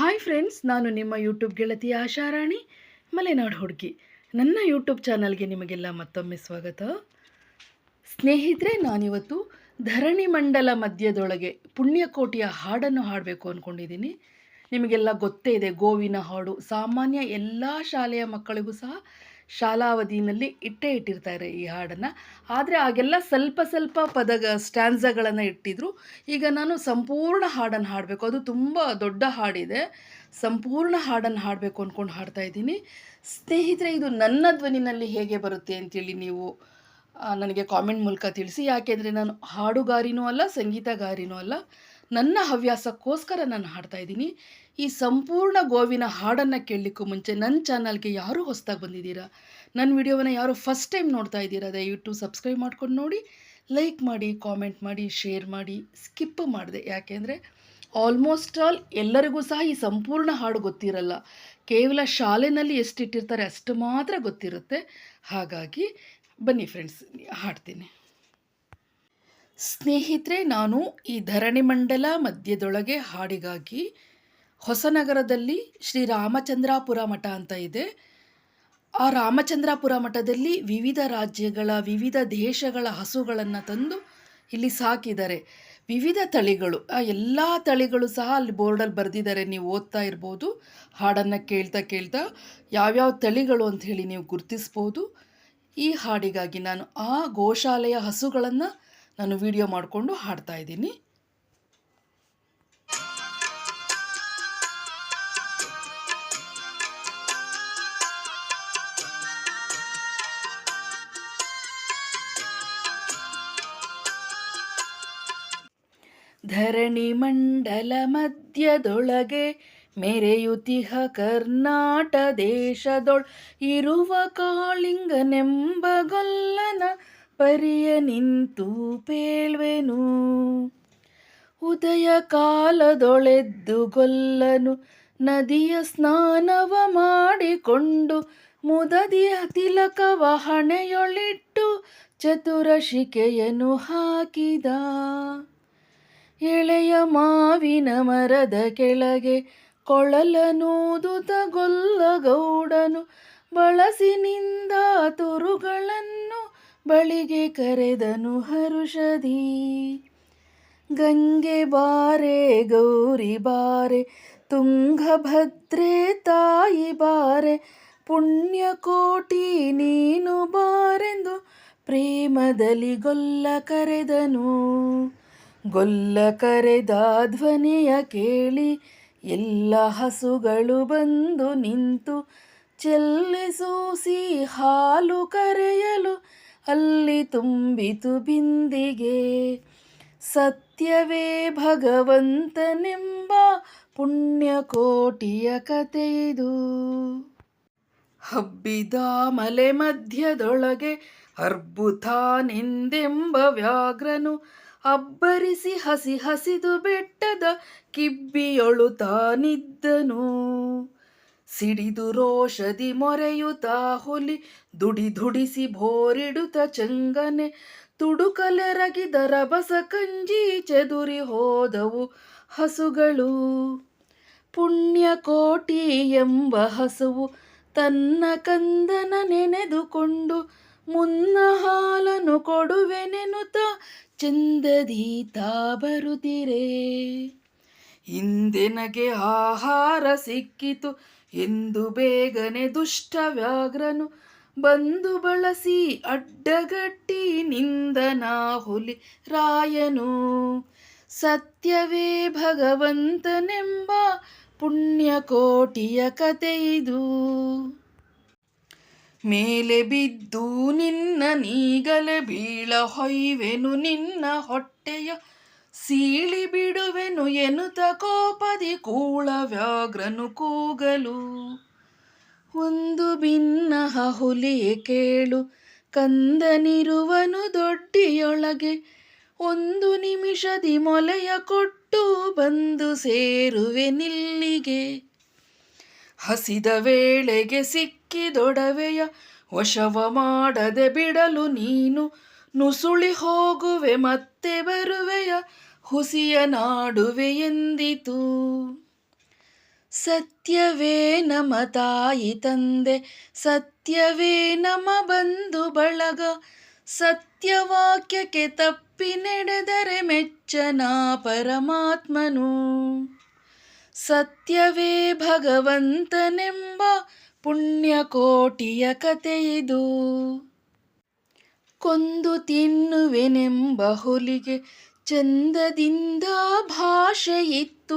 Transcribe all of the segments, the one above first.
Hi friends ನಾನು ನಿಮ್ಮ YouTube ಗೆಳತಿ ಆಶಾರಾಣಿ ಮಲೆನಾಡು ಹುಡುಗಿ. ನನ್ನ ಯೂಟ್ಯೂಬ್ ಚಾನಲ್ಗೆ ನಿಮಗೆಲ್ಲ ಮತ್ತೊಮ್ಮೆ ಸ್ವಾಗತ. ಸ್ನೇಹಿತರೆ, ನಾನಿವತ್ತು ಧರಣಿ ಮಂಡಲ ಮಧ್ಯದೊಳಗೆ ಪುಣ್ಯಕೋಟಿಯ ಹಾಡನ್ನು ಹಾಡಬೇಕು ಅಂದ್ಕೊಂಡಿದ್ದೀನಿ ನಿಮಗೆಲ್ಲ ಗೊತ್ತೇ ಇದೆ, ಗೋವಿನ ಹಾಡು. ಸಾಮಾನ್ಯ ಎಲ್ಲ ಶಾಲೆಯ ಮಕ್ಕಳಿಗೂ ಸಹ ಶಾಲಾ ಅವಧಿಯಲ್ಲಿ ಇಟ್ಟೇ ಇಟ್ಟಿರ್ತಾರೆ ಈ ಹಾಡನ್ನು. ಆದರೆ ಆಗೆಲ್ಲ ಸ್ವಲ್ಪ ಸ್ವಲ್ಪ ಪದ ಸ್ಟ್ಯಾನ್ಸಗಳನ್ನು ಇಟ್ಟಿದ್ರು. ಈಗ ನಾನು ಸಂಪೂರ್ಣ ಹಾಡನ್ನು ಹಾಡಬೇಕು. ಅದು ತುಂಬ ದೊಡ್ಡ ಹಾಡಿದೆ. ಸಂಪೂರ್ಣ ಹಾಡನ್ನು ಹಾಡಬೇಕು ಅಂದ್ಕೊಂಡು ಹಾಡ್ತಾ ಇದ್ದೀನಿ. ಸ್ನೇಹಿತರೆ, ಇದು ನನ್ನ ಧ್ವನಿನಲ್ಲಿ ಹೇಗೆ ಬರುತ್ತೆ ಅಂತೇಳಿ ನೀವು ನನಗೆ ಕಾಮೆಂಟ್ ಮೂಲಕ ತಿಳಿಸಿ. ಯಾಕೆಂದರೆ ನಾನು ಹಾಡುಗಾರಿನೂ ಅಲ್ಲ, ಸಂಗೀತಗಾರಿನೂ ಅಲ್ಲ. ನನ್ನ ಹವ್ಯಾಸಕ್ಕೋಸ್ಕರ ನಾನು ಹಾಡ್ತಾ ಇದ್ದೀನಿ. ಈ ಸಂಪೂರ್ಣ ಗೋವಿನ ಹಾಡನ್ನು ಕೇಳಲಿಕ್ಕೂ ಮುಂಚೆ ನನ್ನ ಚಾನಲ್ಗೆ ಯಾರು ಹೊಸದಾಗಿ ಬಂದಿದ್ದೀರಾ? ನನ್ನ ವಿಡಿಯೋವನ್ನು ಯಾರು ಫಸ್ಟ್ ಟೈಮ್ ನೋಡ್ತಾ ಇದ್ದೀರಾ, ದಯವಿಟ್ಟು ಸಬ್ಸ್ಕ್ರೈಬ್ ಮಾಡ್ಕೊಂಡು ನೋಡಿ, ಲೈಕ್ ಮಾಡಿ, ಕಾಮೆಂಟ್ ಮಾಡಿ, ಶೇರ್ ಮಾಡಿ, ಸ್ಕಿಪ್ ಮಾಡಿದೆ. ಯಾಕೆಂದರೆ ಆಲ್ಮೋಸ್ಟ್ ಆಲ್ ಎಲ್ಲರಿಗೂ ಸಹ ಈ ಸಂಪೂರ್ಣ ಹಾಡು ಗೊತ್ತಿರಲ್ಲ. ಕೇವಲ ಶಾಲೆಯಲ್ಲಿ ಎಷ್ಟಿಟ್ಟಿರ್ತಾರೆ ಅಷ್ಟು ಮಾತ್ರ ಗೊತ್ತಿರುತ್ತೆ. ಹಾಗಾಗಿ ಬನ್ನಿ ಫ್ರೆಂಡ್ಸ್, ಹಾಡ್ತೀನಿ. ಸ್ನೇಹಿತರೆ, ನಾನು ಈ ಧರಣಿ ಮಂಡಲ ಮಧ್ಯದೊಳಗೆ ಹಾಡಿಗಾಗಿ ಹೊಸನಗರದಲ್ಲಿ ಶ್ರೀ ರಾಮಚಂದ್ರಾಪುರ ಮಠ ಅಂತ ಇದೆ. ಆ ರಾಮಚಂದ್ರಾಪುರ ಮಠದಲ್ಲಿ ವಿವಿಧ ರಾಜ್ಯಗಳ, ವಿವಿಧ ದೇಶಗಳ ಹಸುಗಳನ್ನು ತಂದು ಇಲ್ಲಿ ಸಾಕಿದ್ದಾರೆ. ವಿವಿಧ ತಳಿಗಳು, ಆ ಎಲ್ಲ ತಳಿಗಳು ಸಹ ಅಲ್ಲಿ ಬೋರ್ಡಲ್ಲಿ ಬರೆದಿದ್ದಾರೆ. ನೀವು ಓದ್ತಾ ಇರ್ಬೋದು, ಹಾಡನ್ನು ಕೇಳ್ತಾ ಕೇಳ್ತಾ ಯಾವ್ಯಾವ ತಳಿಗಳು ಅಂತ ಹೇಳಿ ನೀವು ಗುರುತಿಸ್ಬೋದು. ಈ ಹಾಡಿಗಾಗಿ ನಾನು ಆ ಗೋಶಾಲೆಯ ಹಸುಗಳನ್ನು ನಾನು ವಿಡಿಯೋ ಮಾಡಿಕೊಂಡು ಹಾಡ್ತಾ ಇದ್ದೀನಿ. ಧರಣಿ ಮಂಡಲ ಮಧ್ಯದೊಳಗೆ ಮೆರೆಯುತಿಹ ಕರ್ನಾಟ ದೇಶದೊಳ್ ಇರುವ ಕಾಳಿಂಗನೆಂಬ ಗೊಲ್ಲನ ಪರಿಯ ನಿಂತು ಪೇಳ್ವೆನು. ಉದಯ ಕಾಲದೊಳೆದ್ದು ಗೊಲ್ಲನು, ನದಿಯ ಸ್ನಾನವ ಮಾಡಿಕೊಂಡು ಮುದದಿಯ ತಿಲಕವ ಹಣೆಯೊಳಿಟ್ಟು ಚತುರಶಿಕೆಯನ್ನು ಹಾಕಿದ. ಎಳೆಯ ಮಾವಿನ ಮರದ ಕೆಳಗೆ ಕೊಳಲನೂದುತ ಗೊಲ್ಲಗೌಡನು ಬಳಸಿನಿಂದ ತುರುಗಳನ್ನು ಬಳಿಗೆ ಕರೆದನು ಹರುಷದಿ. ಗಂಗೆ ಬಾರೆ, ಗೌರಿ ಬಾರೆ, ತುಂಗಭದ್ರೆ ತಾಯಿ ಬಾರೆ ಪುಣ್ಯಕೋಟಿ ನೀನು ಬಾರೆಂದು ಪ್ರೇಮದಲ್ಲಿ ಗೊಲ್ಲ ಕರೆದನು. ಗೊಲ್ಲ ಕರೆದ ಧ್ವನಿಯ ಕೇಳಿ ಎಲ್ಲ ಹಸುಗಳು ಬಂದು ನಿಂತು ಚೆಲ್ಲಿಸೂಸಿ ಹಾಲು ಕರೆಯಲು ಅಲ್ಲಿ ತುಂಬಿತು ಬಿಂದಿಗೆ. ಸತ್ಯವೇ ಭಗವಂತನೆಂಬ ಪುಣ್ಯಕೋಟಿಯ ಕಥೆಯಿದು ಹಬ್ಬಿದ ಮಲೆ ಮಧ್ಯದೊಳಗೆ ಅರ್ಬುತಾನೆಂದೆಂಬ ವ್ಯಾಘ್ರನು ಅಬ್ಬರಿಸಿ ಹಸಿ ಹಸಿದು ಬೆಟ್ಟದ ಕಿಬ್ಬಿಯೊಳು ತಾನಿದ್ದನು. ಸಿಡಿದು ರೋಷದಿ ಮೊರೆಯುತ ಹುಲಿ ದುಡಿ ದುಡಿಸಿ ಭೋರಿಡುತ್ತ ಚಂಗನೆ ತುಡುಕಲೆರಗಿದ ರಭಸ ಕಂಜಿ ಚದುರಿ ಹೋದವು ಹಸುಗಳು. ಪುಣ್ಯಕೋಟಿ ಎಂಬ ಹಸುವು ತನ್ನ ಕಂದನ ನೆನೆದುಕೊಂಡು ಮುನ್ನ ಹಾಲನು ಕೊಡುವೆನೆನುತ ಚಂದದೀತ ಬರುತ್ತಿರೆ. ಇಂದಿನಗೆ ಆಹಾರ ಸಿಕ್ಕಿತು ಎಂದು ಬೇಗನೆ ದುಷ್ಟ ವ್ಯಾಘ್ರನು ಬಂದು ಬಳಸಿ ಅಡ್ಡಗಟ್ಟಿ ನಿಂದನ ಹುಲಿ ರಾಯನು. ಸತ್ಯವೇ ಭಗವಂತನೆಂಬ ಪುಣ್ಯಕೋಟಿಯ ಕಥೆಯಿದು ಮೇಲೆ ಬಿದ್ದು ನಿನ್ನ ನೀಗಲೆ ಬೀಳ ಹೊಯ್ವೆನು ನಿನ್ನ ಹೊಟ್ಟೆಯ ಸೀಳಿ ಬಿಡುವೆನು ಎನ್ನುತ್ತ ಕೋಪದಿ ಕೂಳ ವ್ಯಾಘ್ರನು ಕೂಗಲು. ಒಂದು ಭಿನ್ನ ಹುಲಿಯೇ ಕೇಳು, ಕಂದನಿರುವನು ದೊಡ್ಡಿಯೊಳಗೆ ಒಂದು ನಿಮಿಷದಿ ಮೊಲೆಯ ಕೊಟ್ಟು ಬಂದು ಸೇರುವೆ ನಿಲ್ಲಿಗೆ. ಹಸಿದ ವೇಳೆಗೆ ಸಿಕ್ಕಿದೊಡವೆಯ ವಶವ ಮಾಡದೆ ಬಿಡಲು ನೀನು ನುಸುಳಿ ಹೋಗುವೆ ಮತ್ತೆ ಬರುವೆಯ ಹುಸಿಯ ನಾಡುವೆ ಎಂದಿತು. ಸತ್ಯವೇ ನಮ ತಾಯಿ ತಂದೆ, ಸತ್ಯವೇ ನಮ ಬಂಧು ಬಳಗ, ಸತ್ಯವಾಕ್ಯಕ್ಕೆ ತಪ್ಪಿ ನಡೆದರೆ ಮೆಚ್ಚನಾ ಪರಮಾತ್ಮನು. ಸತ್ಯವೇ ಭಗವಂತನೆಂಬ ಪುಣ್ಯಕೋಟಿಯ ಕಥೆಯಿದು ಕೊಂದು ತಿನ್ನುವೆನೆಂಬ ಹುಲಿಗೆ ಚಂದದಿಂದ ಭಾಷೆಯಿತ್ತು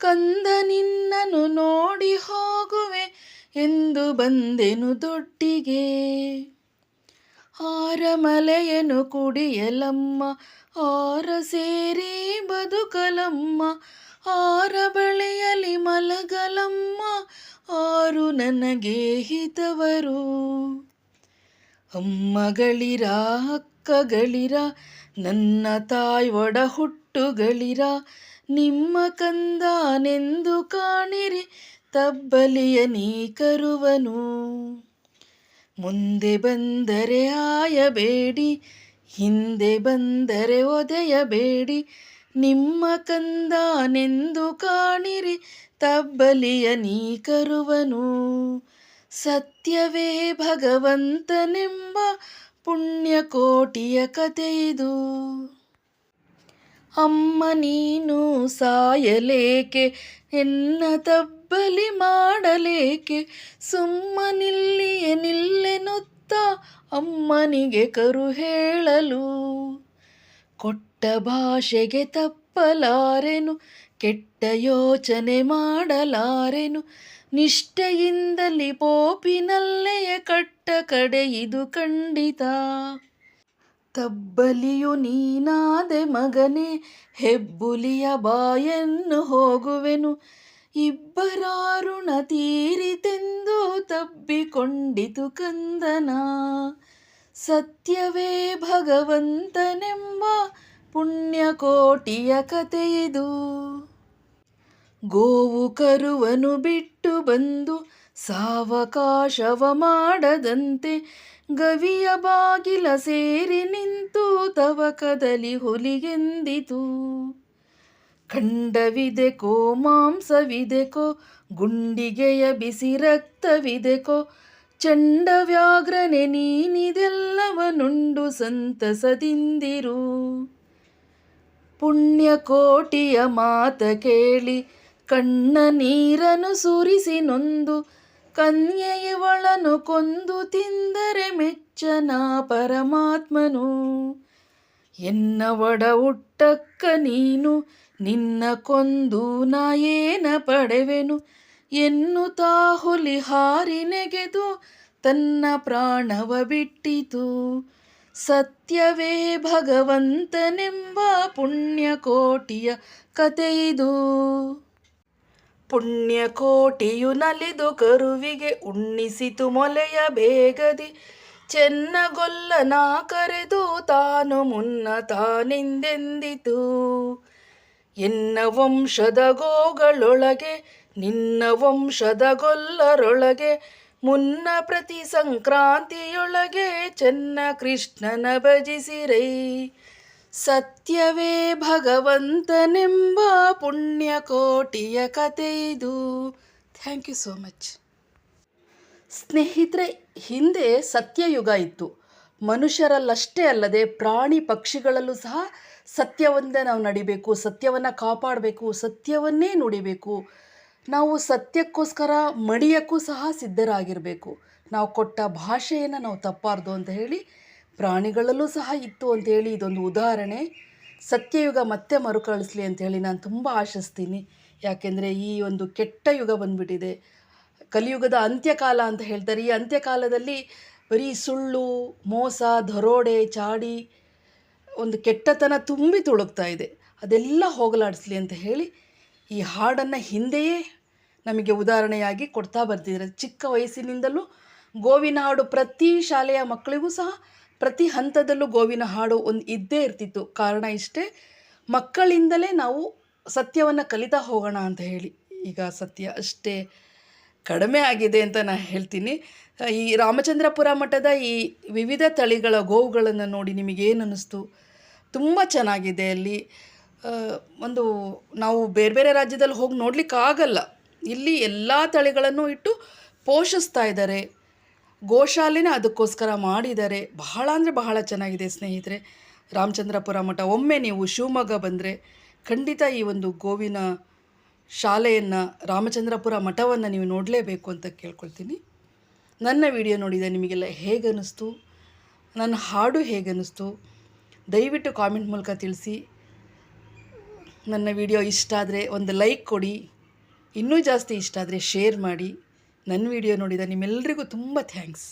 ಕಂದ ನಿನ್ನನು ನೋಡಿ ಹೋಗುವೆ ಎಂದು ಬಂದೆನು ದೊಡ್ಡಿಗೆ ಆರಮಲೆಯನು ಕುಡಿಯಲಮ್ಮ, ಆರ ಸೇರಿ ಬದುಕಲಮ್ಮ, ಆರ ಬಳೆಯಲಿ ಮಲಗಲಮ್ಮ, ಆರು ನನಗೆ ಹಿತವರು. ಅಮ್ಮಗಳಿರ, ಅಕ್ಕಗಳಿರ, ನನ್ನ ತಾಯಿ ಹುಟ್ಟುಗಳಿರ ನಿಮ್ಮ ಕಂದನೆಂದು ಕಾಣಿರಿ, ತಬ್ಬಲಿಯ ನೀ ಕರುವನು. ಮುಂದೆ ಬಂದರೆ ಆಯಬೇಡಿ, ಹಿಂದೆ ಬಂದರೆ ಒದೆಯಬೇಡಿ. ನಿಮ್ಮ ಕಂದನೆಂದು ಕಾಣಿರಿ, ತಬ್ಬಲಿಯ ನೀ ಕರುವನು. ಸತ್ಯವೇ ಭಗವಂತನೆಂಬ ಪುಣ್ಯಕೋಟಿಯ ಕಥೆಯಿದು ಅಮ್ಮ ನೀನು ಸಾಯಲೇಕೆ, ಎನ್ನ ತಬ್ಬಲಿ ಮಾಡಲೇಕೆ? ಸುಮ್ಮನಿಲ್ಲಿಯೇ ನಿಲ್ಲೆನುತ್ತ ಅಮ್ಮನಿಗೆ ಕರು ಹೇಳಲು. ಕೊಟ್ಟ ಭಾಷೆಗೆ ತಪ್ಪಲಾರೆನು, ಕೆಟ್ಟ ಯೋಚನೆ ಮಾಡಲಾರೆನು. ನಿಷ್ಠೆಯಿಂದಲಿ ಪೋಪಿನಲ್ಲೆಯ ಕಟ್ಟ ಕಡೆ ಇದು ಖಂಡಿತ. ತಬ್ಬಲಿಯು ನೀನಾದೆ ಮಗನೇ, ಹೆಬ್ಬುಲಿಯ ಬಾಯನ್ನು ಹೋಗುವೆನು. ಇಬ್ಬರಾರುಣ ತೀರಿತೆಂದು ತಬ್ಬಿಕೊಂಡಿತು ಕಂದನ. ಸತ್ಯವೇ ಭಗವಂತನೆಂಬ ಪುಣ್ಯಕೋಟಿಯ ಕಥೆಯಿದು ಗೋವು ಕರುವನು ಬಿಟ್ಟು ಬಂದು ಸಾವಕಾಶವ ಮಾಡದಂತೆ ಗವಿಯ ಬಾಗಿಲ ಸೇರಿ ನಿಂತು ತವಕದಲ್ಲಿ ಹುಲಿಗೆಂದಿತು. ಖಂಡವಿದೆಕೋ, ಮಾಂಸವಿದೆಕೋ, ಗುಂಡಿಗೆಯ ಬಿಸಿ ರಕ್ತವಿದೆಕೋ ಚಂಡ ವ್ಯಾಘ್ರನೆ ನೀನಿದೆಲ್ಲವನುಂಡು ಸಂತಸದಿಂದಿರು. ಪುಣ್ಯಕೋಟಿಯ ಮಾತ ಕೇಳಿ ಕಣ್ಣ ನೀರನು ಸುರಿಸಿ ನೊಂದು ಕನ್ಯೆಯವಳನು ಕೊಂದು ತಿಂದರೆ ಮೆಚ್ಚನ ಪರಮಾತ್ಮನು. ಎನ್ನ ಒಡ ಹುಟ್ಟಕ್ಕ ನೀನು ನಿನ್ನ ಕೊಂದು ನಾ ಏನ ಪಡೆವೆನು? ಎನ್ನುತ್ತಾ ಹುಲಿ ಹಾರಿ ನೆಗೆದು ತನ್ನ ಪ್ರಾಣವ ಬಿಟ್ಟಿತು. ಸತ್ಯವೇ ಭಗವಂತನೆಂಬ ಪುಣ್ಯಕೋಟಿಯ ಕಥೆಯಿದು ಪುಣ್ಯಕೋಟಿಯು ನಲಿದು ಕರುವಿಗೆ ಉಣ್ಣಿಸಿತು ಮೊಲೆಯ ಬೇಗದಿ. ಚೆನ್ನಗೊಲ್ಲನ ಕರೆದು ತಾನು ಮುನ್ನ ತಾನೆಂದೆಂದಿತು ಎನ್ನ ವಂಶದ ಗೋಗಳೊಳಗೆ, ನಿನ್ನ ವಂಶದ ಗೊಲ್ಲರೊಳಗೆ, ಮುನ್ನ ಪ್ರತಿ ಸಂಕ್ರಾಂತಿಯೊಳಗೆ ಚೆನ್ನ ಕೃಷ್ಣನ ಭಜಿಸಿರೈ. ಸತ್ಯವೇ ಭಗವಂತನೆಂಬ ಪುಣ್ಯ ಕೋಟಿಯ ಕಥೆಯಿದು ಥ್ಯಾಂಕ್ ಯು ಸೋ ಮಚ್. ಸ್ನೇಹಿತರೆ, ಹಿಂದೆ ಸತ್ಯಯುಗ ಇತ್ತು. ಮನುಷ್ಯರಲ್ಲಷ್ಟೇ ಅಲ್ಲದೆ ಪ್ರಾಣಿ ಪಕ್ಷಿಗಳಲ್ಲೂ ಸಹ ಸತ್ಯವೊಂದೇ ನಾವು ನಡಿಬೇಕು, ಸತ್ಯವನ್ನು ಕಾಪಾಡಬೇಕು, ಸತ್ಯವನ್ನೇ ನುಡಿಬೇಕು. ನಾವು ಸತ್ಯಕ್ಕೋಸ್ಕರ ಮಡಿಯಕ್ಕೂ ಸಹ ಸಿದ್ಧರಾಗಿರಬೇಕು. ನಾವು ಕೊಟ್ಟ ಭಾಷೆಯನ್ನು ನಾವು ತಪ್ಪಾರ್ದು ಅಂತ ಹೇಳಿ, ಪ್ರಾಣಿಗಳಲ್ಲೂ ಸಹ ಇತ್ತು ಅಂತ ಹೇಳಿ ಇದೊಂದು ಉದಾಹರಣೆ. ಸತ್ಯಯುಗ ಮತ್ತೆ ಮರುಕಳಿಸ್ಲಿ ಅಂತೇಳಿ ನಾನು ತುಂಬ ಆಶಿಸ್ತೀನಿ. ಯಾಕೆಂದರೆ ಈ ಒಂದು ಕೆಟ್ಟ ಯುಗ ಬಂದ್ಬಿಟ್ಟಿದೆ. ಕಲಿಯುಗದ ಅಂತ್ಯಕಾಲ ಅಂತ ಹೇಳ್ತಾರೆ. ಈ ಅಂತ್ಯಕಾಲದಲ್ಲಿ ಬರೀ ಸುಳ್ಳು, ಮೋಸ, ದರೋಡೆ ಚಾಡಿ ಒಂದು ಕೆಟ್ಟತನ ತುಂಬಿ ತುಳುಕ್ತಾ ಇದೆ. ಅದೆಲ್ಲ ಹೋಗಲಾಡಿಸ್ಲಿ ಅಂತ ಹೇಳಿ ಈ ಹಾಡನ್ನು ಹಿಂದೆಯೇ ನಮಗೆ ಉದಾಹರಣೆಯಾಗಿ ಕೊಡ್ತಾ ಬರ್ತಿದ್ದಾರೆ. ಚಿಕ್ಕ ವಯಸ್ಸಿನಿಂದಲೂ ಗೋವಿನ ಹಾಡು ಪ್ರತಿ ಶಾಲೆಯ ಮಕ್ಕಳಿಗೂ ಸಹ ಪ್ರತಿ ಹಂತದಲ್ಲೂ ಗೋವಿನ ಹಾಡು ಒಂದು ಇದ್ದೇ ಇರ್ತಿತ್ತು. ಕಾರಣ ಇಷ್ಟೇ, ಮಕ್ಕಳಿಂದಲೇ ನಾವು ಸತ್ಯವನ್ನು ಕಲಿತಾ ಹೋಗೋಣ ಅಂತ ಹೇಳಿ. ಈಗ ಸತ್ಯ ಅಷ್ಟೇ. ಕಡಿಮೆ ಆಗಿದೆ ಅಂತ ನಾನು ಹೇಳ್ತೀನಿ. ಈ ರಾಮಚಂದ್ರಪುರ ಮಠದ ಈ ವಿವಿಧ ತಳಿಗಳ ಗೋವುಗಳನ್ನು ನೋಡಿ ನಿಮಗೇನು ಅನ್ನಿಸ್ತು? ತುಂಬ ಚೆನ್ನಾಗಿದೆ ಅಲ್ಲಿ. ಒಂದು ನಾವು ಬೇರೆ ಬೇರೆ ರಾಜ್ಯದಲ್ಲಿ ಹೋಗಿ ನೋಡ್ಲಿಕ್ಕೆ ಆಗಲ್ಲ. ಇಲ್ಲಿ ಎಲ್ಲ ತಳಿಗಳನ್ನು ಇಟ್ಟು ಪೋಷಿಸ್ತಾ ಇದ್ದಾರೆ. ಗೋಶಾಲೆನೇ ಅದಕ್ಕೋಸ್ಕರ ಮಾಡಿದ್ದಾರೆ. ಬಹಳ ಅಂದರೆ ಬಹಳ ಚೆನ್ನಾಗಿದೆ ಸ್ನೇಹಿತರೆ. ರಾಮಚಂದ್ರಪುರ ಮಠ. ಒಮ್ಮೆ ನೀವು ಶಿವಮೊಗ್ಗ ಬಂದರೆ ಖಂಡಿತ ಈ ಒಂದು ಗೋವಿನ ಶಾಲೆಯನ್ನು ರಾಮಚಂದ್ರಪುರ ಮಠವನ್ನು ನೀವು ನೋಡಲೇಬೇಕು ಅಂತ ಕೇಳ್ಕೊಳ್ತೀನಿ. ನನ್ನ ವಿಡಿಯೋ ನೋಡಿದ ನಿಮಗೆಲ್ಲ ಹೇಗೆ ಅನ್ನಿಸ್ತು ನನ್ನ ಹಾಡು ಹೇಗೆ ಅನ್ನಿಸ್ತು ದಯವಿಟ್ಟು ಕಾಮೆಂಟ್ ಮೂಲಕ ತಿಳಿಸಿ. ನನ್ನ ವಿಡಿಯೋ ಇಷ್ಟ ಆದರೆ ಒಂದು ಲೈಕ್ ಕೊಡಿ. ಇನ್ನೂ ಜಾಸ್ತಿ ಇಷ್ಟ ಆದರೆ ಶೇರ್ ಮಾಡಿ. ನನ್ನ ವಿಡಿಯೋ ನೋಡಿದ ನಿಮ್ಮೆಲ್ಲರಿಗೂ ತುಂಬ ಥ್ಯಾಂಕ್ಸ್.